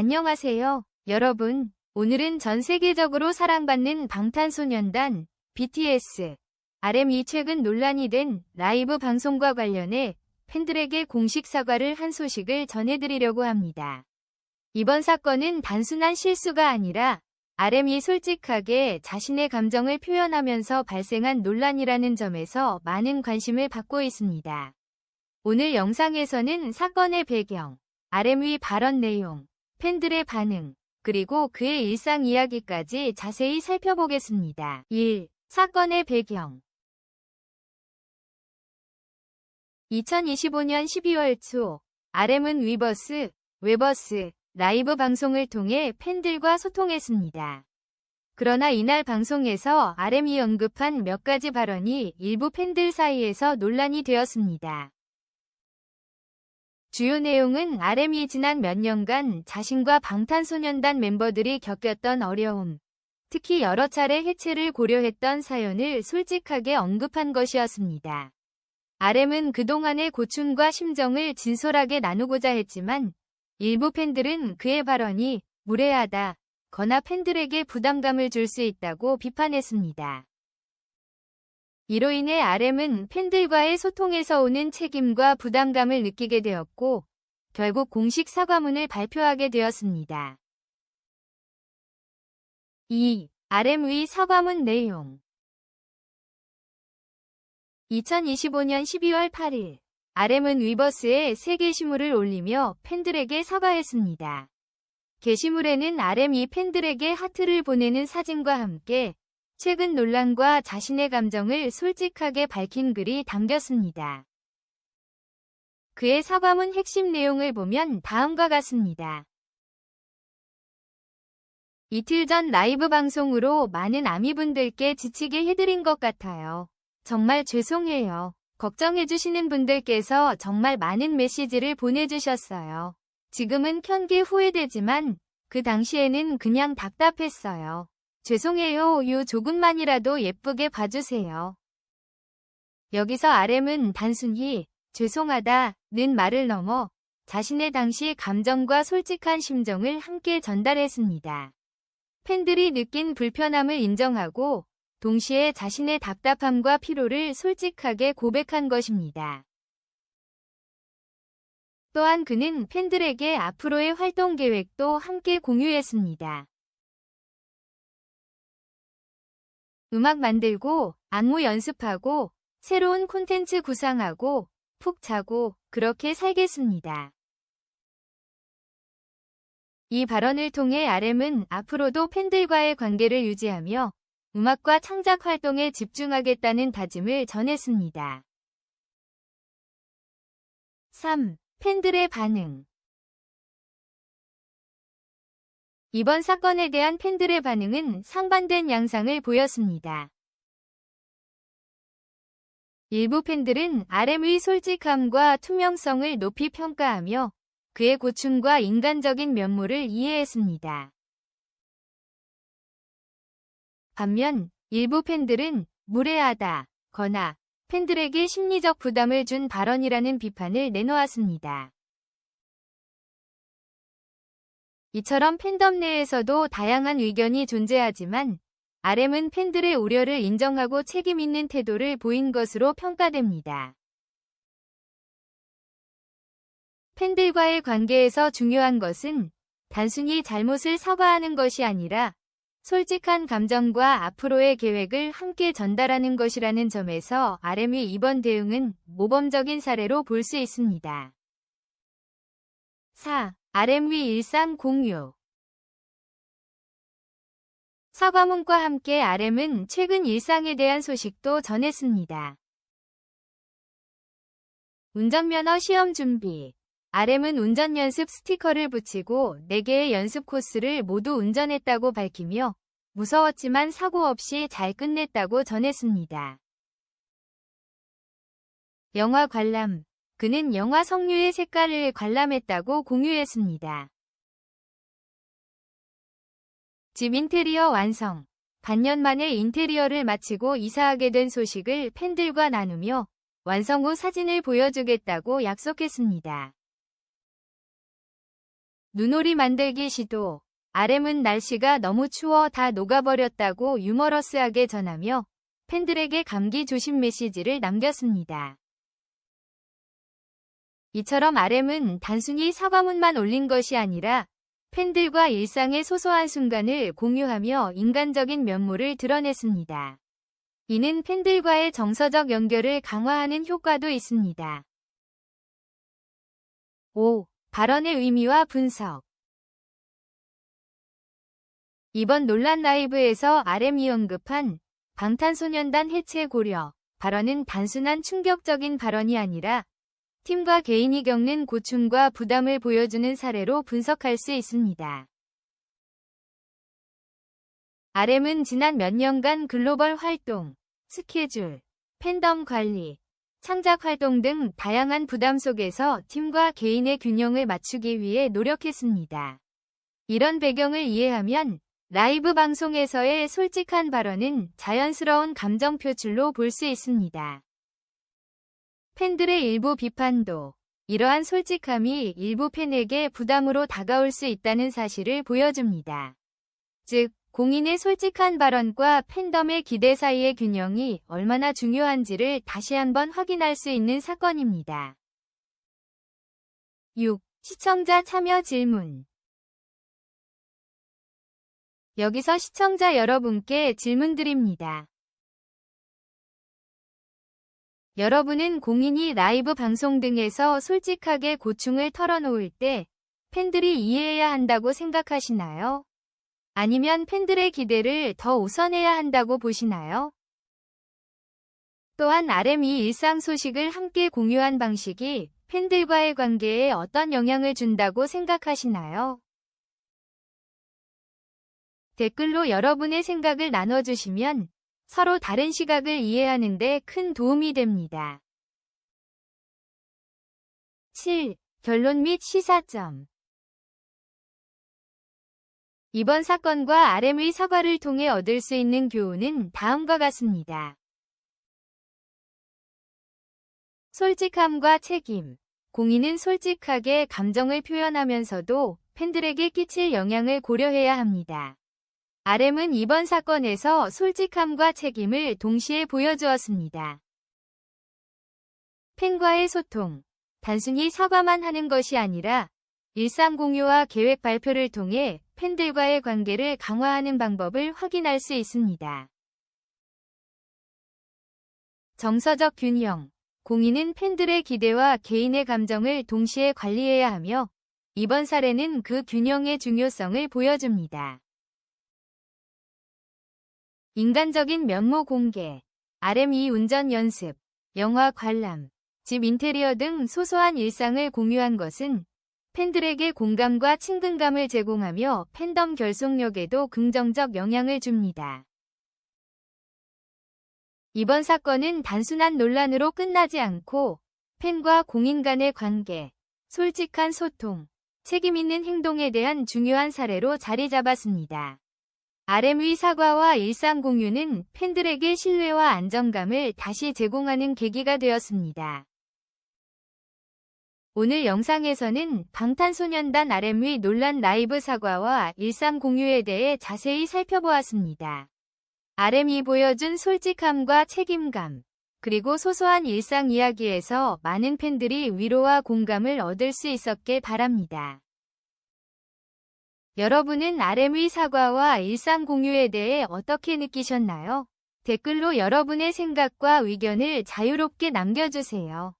안녕하세요, 여러분. 오늘은 전 세계적으로 사랑받는 방탄소년단 BTS RM이 최근 논란이 된 라이브 방송과 관련해 팬들에게 공식 사과를 한 소식을 전해드리려고 합니다. 이번 사건은 단순한 실수가 아니라 RM이 솔직하게 자신의 감정을 표현하면서 발생한 논란이라는 점에서 많은 관심을 받고 있습니다. 오늘 영상에서는 사건의 배경, RM의 발언 내용, 팬들의 반응, 그리고 그의 일상 이야기까지 자세히 살펴보겠습니다. 1. 사건의 배경 2025년 12월 초 RM은 위버스, 웨버스, 라이브 방송을 통해 팬들과 소통했습니다. 그러나 이날 방송에서 RM이 언급한 몇 가지 발언이 일부 팬들 사이에서 논란이 되었습니다. 주요 내용은 RM이 지난 몇 년간 자신과 방탄소년단 멤버들이 겪었던 어려움, 특히 여러 차례 해체를 고려했던 사연을 솔직하게 언급한 것이었습니다. RM은 그동안의 고충과 심정을 진솔하게 나누고자 했지만 일부 팬들은 그의 발언이 무례하다, 거나 팬들에게 부담감을 줄 수 있다고 비판했습니다. 이로 인해 RM은 팬들과의 소통에서 오는 책임과 부담감을 느끼게 되었고 결국 공식 사과문을 발표하게 되었습니다. 2. RM의 사과문 내용 2025년 12월 8일 RM은 위버스에 새 게시물을 올리며 팬들에게 사과했습니다. 게시물에는 RM이 팬들에게 하트를 보내는 사진과 함께 최근 논란과 자신의 감정을 솔직하게 밝힌 글이 담겼습니다. 그의 사과문 핵심 내용을 보면 다음과 같습니다. 이틀 전 라이브 방송으로 많은 아미분들께 지치게 해드린 것 같아요. 정말 죄송해요. 걱정해주시는 분들께서 정말 많은 메시지를 보내주셨어요. 지금은 켠게 후회되지만 그 당시에는 그냥 답답했어요. 죄송해요. 요 조금만이라도 예쁘게 봐주세요. 여기서 RM은 단순히 죄송하다 는 말을 넘어 자신의 당시 감정과 솔직한 심정을 함께 전달했습니다. 팬들이 느낀 불편함을 인정하고 동시에 자신의 답답함과 피로를 솔직하게 고백한 것입니다. 또한 그는 팬들에게 앞으로의 활동 계획도 함께 공유했습니다. 음악 만들고, 안무 연습하고, 새로운 콘텐츠 구상하고, 푹 자고, 그렇게 살겠습니다. 이 발언을 통해 RM은 앞으로도 팬들과의 관계를 유지하며 음악과 창작 활동에 집중하겠다는 다짐을 전했습니다. 3. 팬들의 반응 이번 사건에 대한 팬들의 반응은 상반된 양상을 보였습니다. 일부 팬들은 RM의 솔직함과 투명성을 높이 평가하며 그의 고충과 인간적인 면모를 이해했습니다. 반면 일부 팬들은 무례하다, 거나 팬들에게 심리적 부담을 준 발언이라는 비판을 내놓았습니다. 이처럼 팬덤 내에서도 다양한 의견이 존재하지만 RM은 팬들의 우려를 인정하고 책임있는 태도를 보인 것으로 평가됩니다. 팬들과의 관계에서 중요한 것은 단순히 잘못을 사과하는 것이 아니라 솔직한 감정과 앞으로의 계획을 함께 전달하는 것이라는 점에서 RM의 이번 대응은 모범적인 사례로 볼 수 있습니다. 4. RM의 일상 공유 사과문과 함께 RM은 최근 일상에 대한 소식도 전했습니다. 운전면허 시험 준비 RM은 운전 연습 스티커를 붙이고 4개의 연습 코스를 모두 운전했다고 밝히며 무서웠지만 사고 없이 잘 끝냈다고 전했습니다. 영화 관람 그는 영화 석류의 색깔을 관람했다고 공유했습니다. 집 인테리어 완성. 반년 만에 인테리어를 마치고 이사하게 된 소식을 팬들과 나누며 완성 후 사진을 보여주겠다고 약속했습니다. 눈오리 만들기 시도. RM은 날씨가 너무 추워 다 녹아버렸다고 유머러스하게 전하며 팬들에게 감기 조심 메시지를 남겼습니다. 이처럼 RM은 단순히 사과문만 올린 것이 아니라 팬들과 일상의 소소한 순간을 공유하며 인간적인 면모를 드러냈습니다. 이는 팬들과의 정서적 연결을 강화하는 효과도 있습니다. 5. 발언의 의미와 분석 이번 논란 라이브에서 RM이 언급한 방탄소년단 해체 고려 발언은 단순한 충격적인 발언이 아니라 팀과 개인이 겪는 고충과 부담을 보여주는 사례로 분석할 수 있습니다. RM은 지난 몇 년간 글로벌 활동, 스케줄, 팬덤 관리, 창작 활동 등 다양한 부담 속에서 팀과 개인의 균형을 맞추기 위해 노력했습니다. 이런 배경을 이해하면 라이브 방송에서의 솔직한 발언은 자연스러운 감정 표출로 볼 수 있습니다. 팬들의 일부 비판도 이러한 솔직함이 일부 팬에게 부담으로 다가올 수 있다는 사실을 보여줍니다. 즉, 공인의 솔직한 발언과 팬덤의 기대 사이의 균형이 얼마나 중요한지를 다시 한번 확인할 수 있는 사건입니다. 6. 시청자 참여 질문 여기서 시청자 여러분께 질문 드립니다. 여러분은 공인이 라이브 방송 등에서 솔직하게 고충을 털어놓을 때 팬들이 이해해야 한다고 생각하시나요? 아니면 팬들의 기대를 더 우선해야 한다고 보시나요? 또한 RM이 일상 소식을 함께 공유한 방식이 팬들과의 관계에 어떤 영향을 준다고 생각하시나요? 댓글로 여러분의 생각을 나눠주시면 서로 다른 시각을 이해하는 데 큰 도움이 됩니다. 7. 결론 및 시사점 이번 사건과 RM의 사과를 통해 얻을 수 있는 교훈은 다음과 같습니다. 솔직함과 책임 공인은 솔직하게 감정을 표현하면서도 팬들에게 끼칠 영향을 고려해야 합니다. RM은 이번 사건에서 솔직함과 책임을 동시에 보여주었습니다. 팬과의 소통. 단순히 사과만 하는 것이 아니라 일상 공유와 계획 발표를 통해 팬들과의 관계를 강화하는 방법을 확인할 수 있습니다. 정서적 균형. 공인은 팬들의 기대와 개인의 감정을 동시에 관리해야 하며 이번 사례는 그 균형의 중요성을 보여줍니다. 인간적인 면모 공개, RME 운전 연습, 영화 관람, 집 인테리어 등 소소한 일상을 공유한 것은 팬들에게 공감과 친근감을 제공하며 팬덤 결속력에도 긍정적 영향을 줍니다. 이번 사건은 단순한 논란으로 끝나지 않고 팬과 공인 간의 관계, 솔직한 소통, 책임있는 행동에 대한 중요한 사례로 자리 잡았습니다. RM의 사과와 일상 공유는 팬들에게 신뢰와 안정감을 다시 제공하는 계기가 되었습니다. 오늘 영상에서는 방탄소년단 RM의 논란 라이브 사과와 일상 공유에 대해 자세히 살펴보았습니다. RM이 보여준 솔직함과 책임감, 그리고 소소한 일상 이야기에서 많은 팬들이 위로와 공감을 얻을 수 있었길 바랍니다. 여러분은 RM의 사과와 일상 공유에 대해 어떻게 느끼셨나요? 댓글로 여러분의 생각과 의견을 자유롭게 남겨주세요.